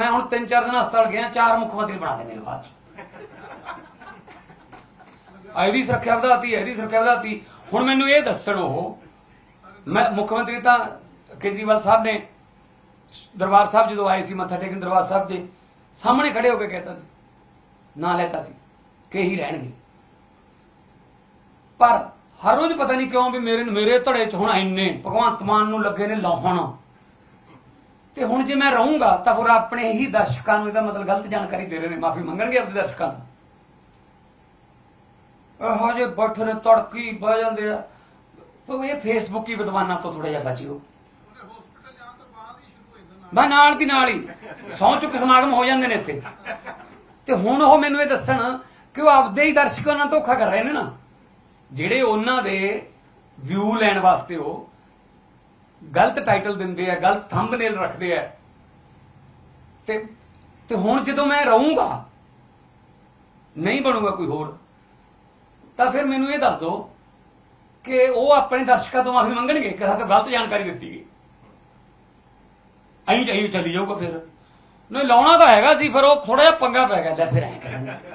ਮੈਂ ਹੁਣ ਤਿੰਨ ਚਾਰ ਦਿਨ ਹਸਪਤਾਲ ਗਿਆ, ਚਾਰ ਮੁੱਖ ਮੰਤਰੀ ਬਣਾ ਦੇ ਮੇਰੇ ਬਾਅਦ ਚ। ਸੁਰੱਖਿਆ ਵਧਾਤੀ, ਇਹਦੀ ਸੁਰੱਖਿਆ ਵਧਾਤੀ। ਹੁਣ ਮੈਨੂੰ ਇਹ ਦੱਸਣ ਉਹ ਮੈਂ ਮੁੱਖ ਮੰਤਰੀ ਤਾਂ ਕੇਜਰੀਵਾਲ ਸਾਹਿਬ ਨੇ, ਦਰਬਾਰ ਸਾਹਿਬ ਜਦੋਂ ਆਏ ਸੀ, ਮੱਥਾ ਟੇਕਣ ਦਰਬਾਰ ਸਾਹਿਬ ਦੇ, ਸਾਹਮਣੇ ਖੜੇ ਹੋ ਕੇ ਕਹਿਤਾ ਸੀ, ਨਾ ਲੈਤਾ ਸੀ, ਕਿ ਹੀ ਰਹਿਣਗੇ। ਪਰ ਹਰ ਰੋਜ਼ ਪਤਾ ਨਹੀਂ ਕਿਉਂ ਵੀ ਮੇਰੇ ਮੇਰੇ ਧੜੇ ਚ ਹੁਣ ਇੰਨੇ ਭਗਵੰਤ ਮਾਨ ਨੂੰ ਲੱਗੇ ਨੇ ਲਾਹਣ। ਤੇ ਹੁਣ ਜੇ ਮੈਂ ਰਹੂੰਗਾ, ਤਾਂ ਹੋਰ ਆਪਣੇ ਹੀ ਦਰਸ਼ਕਾਂ ਨੂੰ ਇਹਦਾ ਮਤਲਬ ਗਲਤ ਜਾਣਕਾਰੀ ਦੇ ਰਹੇ ਨੇ। ਮਾਫੀ ਮੰਗਣਗੇ ਆਪਣੇ ਦਰਸ਼ਕਾਂ ਤੋਂ? ਇਹੋ ਜਿਹੇ ਬੈਠੇ ਨੇ, ਤੜਕੀ ਬਹਿ ਜਾਂਦੇ ਆ। ਤੋ ਇਹ ਫੇਸਬੁੱਕ ਹੀ ਵਿਦਵਾਨਾਂ ਤੋਂ ਥੋੜਾ ਜਿਹਾ ਬਚਿਓ। ਮੈਂ ਨਾਲ ਦੀ ਨਾਲ ਹੀ, ਸੌ ਚੁੱਕ ਸਮਾਗਮ ਹੋ ਜਾਂਦੇ ਨੇ ਇੱਥੇ। ਤੇ ਹੁਣ ਉਹ ਮੈਨੂੰ ਇਹ ਦੱਸਣ ਕਿ ਉਹ ਆਪਦੇ ਹੀ ਦਰਸ਼ਕਾਂ ਨਾਲ ਧੋਖਾ ਕਰ ਰਹੇ ਨੇ ਨਾ। ਜਿਹੜੇ ਉਹਨਾਂ ਦੇ ਵਿਊ ਲੈਣ ਵਾਸਤੇ ਉਹ ਗਲਤ ਟਾਈਟਲ ਦਿੰਦੇ ਆ, ਗਲਤ ਥੰਬਨੇਲ ਰੱਖਦੇ ਆ। ਤੇ ਤੇ ਹੁਣ ਜਦੋਂ ਮੈਂ ਰਹੂੰਗਾ, ਨਹੀਂ ਬਣੂਗਾ ਕੋਈ ਹੋਰ, ਤਾਂ ਫਿਰ ਮੈਨੂੰ ਇਹ ਦੱਸ ਦਿਓ ਕਿ ਉਹ ਆਪਣੇ ਦਰਸ਼ਕਾਂ ਤੋਂ ਮਾਫੀ ਮੰਗਣਗੇ ਕਿ ਸਾਡੇ ਗਲਤ ਜਾਣਕਾਰੀ ਦਿੱਤੀ ਗਈ। ਐਂ ਐਂ ਚਲੀ ਜਾਊਗਾ ਫਿਰ। ਨਹੀਂ, ਲਾਉਣਾ ਤਾਂ ਹੈਗਾ ਸੀ ਫਿਰ ਉਹ ਥੋੜਾ ਜਿਹਾ ਪੰਗਾ ਪੈ ਗਿਆ, ਲੈ ਫਿਰ ਐਂ ਕਰਾਂਗੇ।